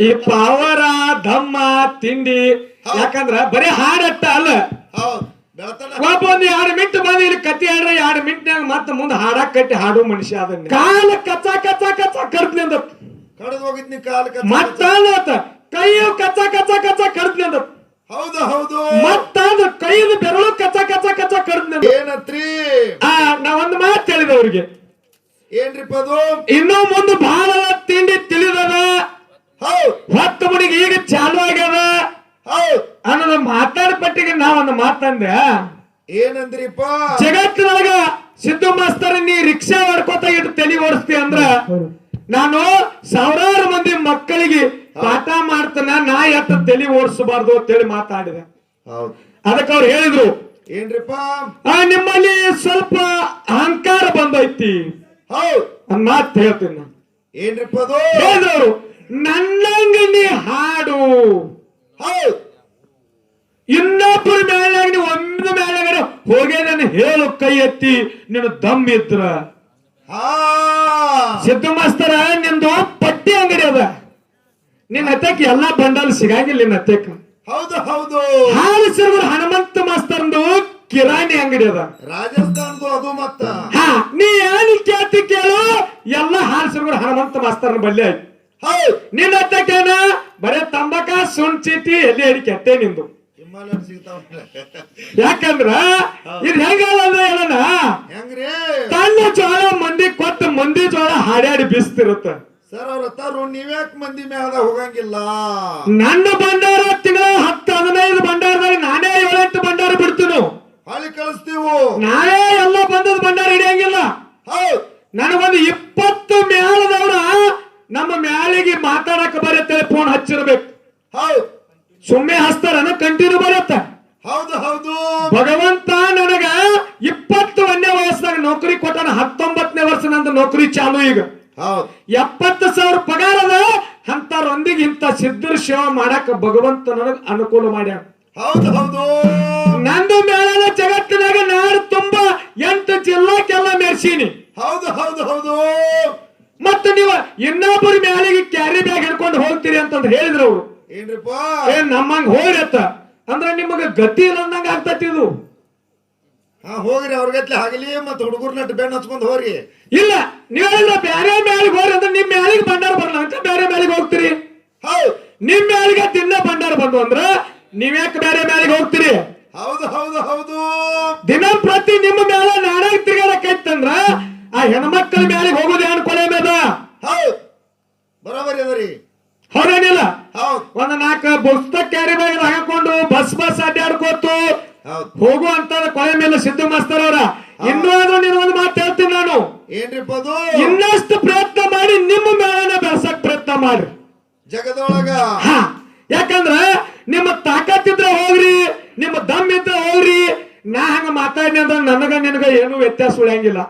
ಈ ಪಾವರ ಧಮ್ಮ ತಿಂಡಿ ಯಾಕಂದ್ರ ಬರೀ ಹಾಡತ್ತ ಅಲ್ಲ. ಒಬ್ಬೊಂದು ಎರಡು ಮಿಂಟ್ ಬಂದ ಇಲ್ಲಿ ಕತ್ತಿ ಹಾಡ್ರ ಎರಡು ಮಿಂಟ್ನಾಗ ಮತ್ತೆ ಮುಂದೆ ಹಾಡಕ್ ಕಟ್ಟಿ ಹಾಡು ಮನುಷ್ಯ ಅದನ್ನ ಕಾಲ ಕಚ್ಚ ಕಚ್ಚ ಕಚ್ಚ ಕರ್ದ್ನಿಂದ. ಕಡ್ದು ಹೋಗಿದ್ನಿ ಕಾಲ ಮತ್ತಾತ ಕೈಯು ಕಚ್ಚ ಕಚ್ಚ ಕಚ್ಚ ಕರ್ದ್ನಿಂದ. ಹೌದು ಹೌದು. ಮತ್ತಾದ ಕೈದ ಬೆರಳು ಕಚ್ಚ ಕಚ್ಚ ಕಚ್ಚ ಕರ್ದ್ನಿಂದ. ಏನತ್ರಿ ಆ ನಾ ಒಂದ್ ಮಾತು ಹೇಳಿದೆ ಅವ್ರಿಗೆ. ಏನ್ರಿಪ್ಪ ಅದು ಇನ್ನೂ ಮುಂದೆ ಬಹಳ ತಿಂಡಿ ತಿಳಿದದ ಹೌದ್ ಹೊತ್ತು ಮುಡಿಗೆ ಈಗ ಚಾಲು ಆಗ್ಯದ ಹೌದ್ ಅನ್ನೋದು ಮಾತಾಡ ಪಟ್ಟಿಗೆ ನಾವೊಂದು ಮಾತಂದೆ ಏನಂದ್ರಿಪ್ಪ? ಜಗತ್ತಿನೊಳಗ ಸಿದ್ದು ಮಾಸ್ತರ್ ನೀ ರಿಕ್ಷಾ ಹೊಡ್ಕೋತ ಇಟ್ಟು ತಲೆ ಓಡಿಸ್ತಿ ಅಂದ್ರ ನಾನು ಸಾವಿರಾರು ಮಂದಿ ಮಕ್ಕಳಿಗೆ ಪಾಠ ಮಾಡ್ತಾನ ನಾ ಎತ್ತ ತಲೆ ಓಡಿಸಬಾರ್ದು ಅಂತೇಳಿ ಮಾತಾಡಿದೆ. ಮಾತಾಡಿದ ಅದಕ್ಕೆ ಅವ್ರು ಹೇಳಿದ್ರು ಏನ್ರಿಪ್ಪ? ಆ ನಿಮ್ಮಲ್ಲಿ ಸ್ವಲ್ಪ ಅಹಂಕಾರ ಬಂದೈತಿ. ಹೌದ್. ಮಾತು ಹೇಳ್ತೀನಿ ನಾನು. ಏನ್ರಿಪ್ಪ ಅದು? ಹೇಳಿದ್ರು ನನ್ನಂಗ ನೀ ಹಾಡು. ಹೌದು. ಇನ್ನೊಬ್ಬರ ಮೇಲೆ ಹೋಗೇ ನಾನು ಹೇಳು ಕೈ ಎತ್ತಿ ನೀನು ದಮ್ ಇದ್ರ ಸಿದ್ದು ಮಾಸ್ತರ ನಿಂದು ಪಟ್ಟಿ ಅಂಗಡಿ ಅದ. ನಿನ್ನ ಹತ್ತಕ್ ಎಲ್ಲಾ ಬಂಡಲ್ ಸಿಗಂಗಿಲ್ಲ ನಿನ್ನ ಹತ್ತಕ್ ಹೌದು ಹೌದು. ಹಾಲು ಹನುಮಂತ ಮಾಸ್ತರ್ದು ಕಿರಾಣಿ ಅಂಗಡಿ ಅದ. ರಾಜಸ್ಥಾನದು ಅದು ಮತ್ತ. ಹಾ ನೀ ಏನು ಕೇಳ್ತಿ ಕೇಳು ಎಲ್ಲ ಹಾಲು ಸಿರುಗುರು ಹನುಮಂತ ಮಾಸ್ತರ್ನ ಬಲ್ಲೆ ಆಯ್ತು. ಹೌದ್. ನಿನ್ನ ಹತ್ತಕ್ಕೇನ ಬರೇ ತಂಬಕ ಸುಣ್ ಚೀಟಿ ಎಲ್ಲಿ ಹೇಳಿ ಅಟ್ಟೆ ನಿಂದು. ಯಾಕಂದ್ರ ಇದು ಹೆಂಗಲ್ಲ ಹೇಳಣ ಹೆಂಗ್ರಿ? ತನ್ನ ಜೋಳ ಮಂದಿ ಕೊಟ್ಟ ಮಂದಿ ಜೋಳ ಹಾಡ್ಯಾಡಿ ಬೀಸ್ತಿರುತ್ತ. ಸರ್ ಅವ್ರ ತರು ನೀವ್ಯಾಕ್ ಮಂದಿ ಮ್ಯಾಲ ಹೋಗಂಗಿಲ್ಲ? ನನ್ನ ಭಂಡಾರ ತಿಂಗಳ ಹತ್ತು ಹದಿನೈದು ಭಂಡಾರದಾಗ ನಾನೇ ಏಳೆಂಟು ಭಂಡಾರ ಬಿಡ್ತೀನಿ ಹಾಳಿ ಕಳಿಸ್ತೀವು. ನಾನೇ ಎಲ್ಲ ಬಂದದ ಭಂಡಾರ ಹಿಡಿಯಂಗಿಲ್ಲ. ಹೌದ್. ನನಗೊಂದು ಇಪ್ಪತ್ತು ಭಗವಂತ ನನಗ ಇಪ್ಪತ್ತು ಒಂದನೇ ವಯಸ್ಸಿನಾಗ ನೌಕರಿ ಕೊಟ್ಟಾನ ಹತ್ತೊಂಬತ್ತನೇ ವರ್ಷ ನಂದು ನೌಕರಿ ಚಾಲು ಈಗ. ಹೌದ್. ಎಪ್ಪತ್ತು ಸಾವಿರ ಪಗಾರ ಅದ ಅಂತರೊಂದಿಗೆ ಇಂಥ ಸಿದ್ಧರ ಸೇವೆ ಮಾಡಾಕ ಭಗವಂತ ನನಗ ಅನುಕೂಲ ಮಾಡ್ಯಾನ. ಹೌದು ಹೌದು. ನಂದು ಮೇಳನ ಜಗತ್ತಿನಾಗ ನಾಡು ತುಂಬಾ ಎಂಟು ಜಿಲ್ಲಾಕ್ಕೆಲ್ಲ ಮೆರ್ಸೀನಿ. ಹೌದು ಹೌದು ಹೌದು. ಮತ್ತೆ ನೀವು ಇನ್ನೊಬ್ಬರ ಮೇಲಿಗೆ ಕ್ಯಾರಿ ಬ್ಯಾಗ್ ಹಿಡ್ಕೊಂಡು ಹೋಗ್ತೀರಿ ಅಂತಂದ್ ಹೇಳಿದ್ರು ಅವರು. ಏನ್ರಿಪ್ಪ? ಏ ನಮ್ಮಂಗ್ ಹೋಗ್ರಿ ಅತ್ತ. ಅಂದ್ರೆ ನಿಮಗ ಗತಿ ಇಲ್ಲ ಅಂದಂಗ ಆಗ್ತತಿ ಇದು. ಹಾ ಹೋಗ್ರಿ ಅವ್ರಗತ್ಲೆ ಆಗಲಿ ಮತ್ತೆ ಹುಡುಗರ್ ಬೆಣ್ಣ ಹಚ್ಕೊಂಡು ಹೋಗ್ರಿ. ಇಲ್ಲ ನೀವು ಬೇರೆ ಮೇಲೆ ಹೋಗ್ರಿ ಅಂದ್ರೆ ನಿಮ್ ಮೇಳಿಗೆ ಭಂಡಾರ ಬರಲ್ಲ ಅಂತ ಬೇರೆ ಮ್ಯಾಲಿಗೆ ಹೋಗ್ತೀರಿ. ಹೌದು. ನಿಮ್ ಮೇಳಿಗೆ ತಿನ್ನ ಭಂಡಾರ ಬಂದು ಅಂದ್ರ ನೀವ್ಯಾಕೆ ಬೇರೆ ಮೇಳಿಗೆ ಹೋಗ್ತೀರಿ? ಹೌದು ಹೌದು ಹೌದು. ದಿನ ಪ್ರತಿ ನಿಮ್ಮ ಮ್ಯಾಲ ನಾಡಾಗ ಅಂತಂದ್ರ ಆ ಹೆಣ್ಮಕ್ಳ ಮೇಳಿಗೆ ಹೋಗೋದು ಏನ್ ಕೊಲೆ ಮೇದ? ಹೌದ್. ಬರೋಬರಿ ಅದರಿ ಹೌದು ಹೌದ್. ಒಂದ್ ನಾಲ್ಕು ಪುಸ್ತಕ ಕ್ಯಾರಿ ಬ್ಯಾಗ್ ಹಾಕೊಂಡು ಬಸ್ ಬಸ್ ಅಡ್ಡಾಡ್ಕೋತು ಹೋಗುವಂತ ಕೊಲೆ ಮೇಲೆ ಸಿದ್ದು ಮಾಸ್ತರ್ ಅವರ. ಇನ್ನೂ ನೀನು ಒಂದು ಮಾತು ಹೇಳ್ತೀನಿ ನಾನು. ಏನ್ರಿಪ್ಪ ಅದು ಇನ್ನಷ್ಟು ಪ್ರಯತ್ನ ಮಾಡಿ ನಿಮ್ಮ ಮೇಳನ ಬೆಳೆಸಕ್ ಪ್ರಯತ್ನ ಮಾಡ್ರಿ. ಜಗದೊಳಗ? ಯಾಕಂದ್ರ ನಿಮ್ಮ ತಾಕತ್ತಿದ್ರೆ ಹೋಗ್ರಿ ನಿಮ್ಮ ದಮ್ ಇದ್ರೆ ಹೋಗ್ರಿ. ನಾ ಹಂಗ ಮಾತಾಡಿನಿ ಅಂದ್ರೆ ನನಗ ನಿನಗ ಏನು ವ್ಯತ್ಯಾಸ ಉಳಿಯಂಗಿಲ್ಲ.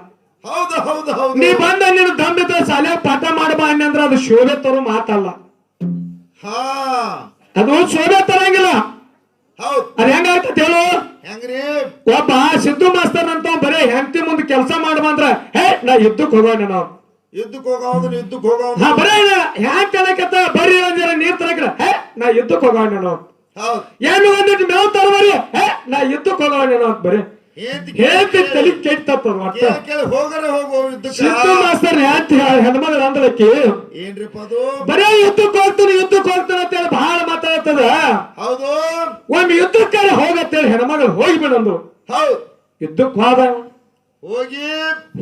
ಹೌದು ಹೌದು ಹೌದು. ನೀ ಬಂದ ನಿನ್ನ ದಮ್ ಇದ್ರೆ ಶಾಲೆ ಪಾಠ ಮಾಡಬಾ ಅಂದ್ರೆ ಅದು ಶೋಭೆ ತರೋ ಮಾತಲ್ಲ. ಹಾ. ಅದು ಶೋಭೆ ತರಂಗಿಲ್ಲ. ಹೌದ್. ಹೆಂಗ ಹೆಂಗಾಗ್ತದೆ ಹೇಳು ಹೆಂಗ್ರಿ? ಒಬ್ಬ ಸಿದ್ದು ಮಾಸ್ತರ್ ಅಂತ ಬರೇ ಹೆಂಡತಿ ಮುಂದೆ ಕೆಲಸ ಮಾಡ್ಬಂದ್ರ ಹೇ ನಾ ಯುದ್ಧಕ್ಕೆ ಹೋಗೋಣ ನಾವು ಯುದ್ಧಕ್ಕೆ ಹೋಗೋದು ಯುದ್ಧಕ್ಕೆ ಹಾ ಬರೇ ಹ್ಯಾಂಗ ಬರ್ರಿ ನೀರ್ ತರಕ್ರ ಹೇ ನಾ ಯುದ್ಧಕ್ಕೆ ಹೋಗೋಣ ನಾವು ಏನು ಒಂದಿಟ್ಟು ಮೇವ್ ತರಬರಿ ಹೇ ನಾ ಯುದ್ಧಕ್ಕೆ ಹೋಗೋಣ ನಾವು ಬರೀ. ಹೇಳ್ತಿ ತಲಿ ಕೆಟ್ಟಪ್ಪ ಹೋಗರೆ ಹೋಗೋ ಸಿದ್ದು ಮಾಸ್ತರ್ ಹ್ಯಾಂತಿ ಹೆಣ್ಮಗಳ ಏನ್ರಿಪ್ಪ ಅದು? ಬರೇ ಯುದ್ಧಕ್ಕೆ ಹೋಗ್ತೀನಿ ಯುದ್ಧಕ್ಕೆ ಹೋಗ್ತಾನೆ ಅಂತೇಳಿ ಬಹಳ ಮಾತಾಡ್ತದ. ಒಮ್ಮೆ ಯುದ್ಧಕ್ಕೆ ಹೋಗತ್ತೆ ಹೆಣ್ಮಗಳು ಹೋಗಿ ಬಿಡಂದು ಹೌದು. ಯುದ್ಧಕ್ಕೆ ಹೋದ. ಹೋಗಿ.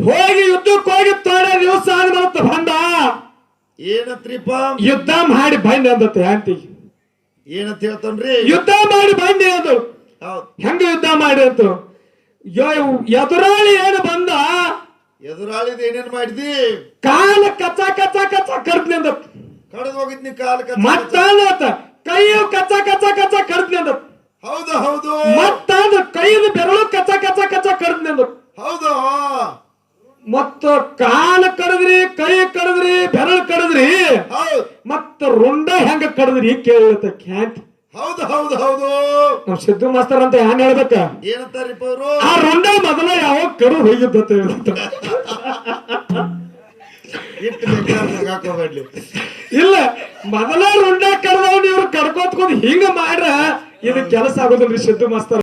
ಹೋಗಿ ಯುದ್ಧಕ್ಕೆ ಹೋಗಿ ತೋಡ ದಿವಸ ಅಂತ ಬಂದ. ಏನತ್ರಿಪ್ಪ? ಯುದ್ಧ ಮಾಡಿ ಬಂದೆ ಅಂದತ್ತೆ ಹ್ಯಾಂತಿ ಏನಂತ ಹೇಳ್ತಾನ್ರಿ? ಯುದ್ಧ ಮಾಡಿ ಬಂದೆ ಅದು ಹೆಂಗ ಯುದ್ಧ ಮಾಡಿ ಅಂತ ಎದುರಾಳಿ ಏನು ಬಂದ? ಎದುರಾಳಿದ ಏನೇನ್ ಮಾಡಿದಿ? ಕಾಲ ಕಚ್ಚ ಕಚ್ಚ ಕಚ್ಚ ಕಡ್ದ್ನಿ ಅಂದ ಕಡ್ದು ಹೋಗಿದ್ನಿ ಕಾಲ ಮತ್ತ ಕೈಯು ಕಚ್ಚ ಕಚ್ಚ ಕಚ್ಚ ಕಡ್ದ್ನಿ ಅಂದ ಹೌದು ಹೌದು. ಮತ್ತಾದ ಕೈದು ಬೆರಳು ಕಚ್ಚ ಕಚ್ಚ ಕಚ್ಚ ಕಡ್ದ್ನಿ ಅಂದ ಹೌದು. ಮತ್ತ ಕಾಲ ಕಡದ್ರಿ ಕೈ ಕಡದ್ರಿ ಬೆರಳು ಕಡದ್ರಿ. ಮತ್ತ ರುಂಡ ಹೆಂಗ ಕಡದ್ರಿ ಕೇಳತ್ತ ಖ್ಯಾತಿ. ಹೌದು ಹೌದು ಹೌದು. ನಮ್ ಸಿದ್ದು ಮಾಸ್ತರ್ ಅಂತ ಏನ್ ಹೇಳ್ಬೇಕ? ಏನಂತಾರಿಪ್ಪ ಅವರು? ಆ ರುಂಡ ಮೊದಲ ಯಾವ ಕರು ಹೋಗಿದ್ದತೆ ಇಲ್ಲ ಮೊದಲ ರುಂಡ ಕಡ್ದವ್ ಇವ್ರು ಕಡ್ಕೋತ್ಕೊಂಡ್ ಹಿಂಗ ಮಾಡ್ರ ಇದು ಕೆಲಸ ಆಗೋದಿಲ್ರಿ ಸಿದ್ದು ಮಾಸ್ತರ್.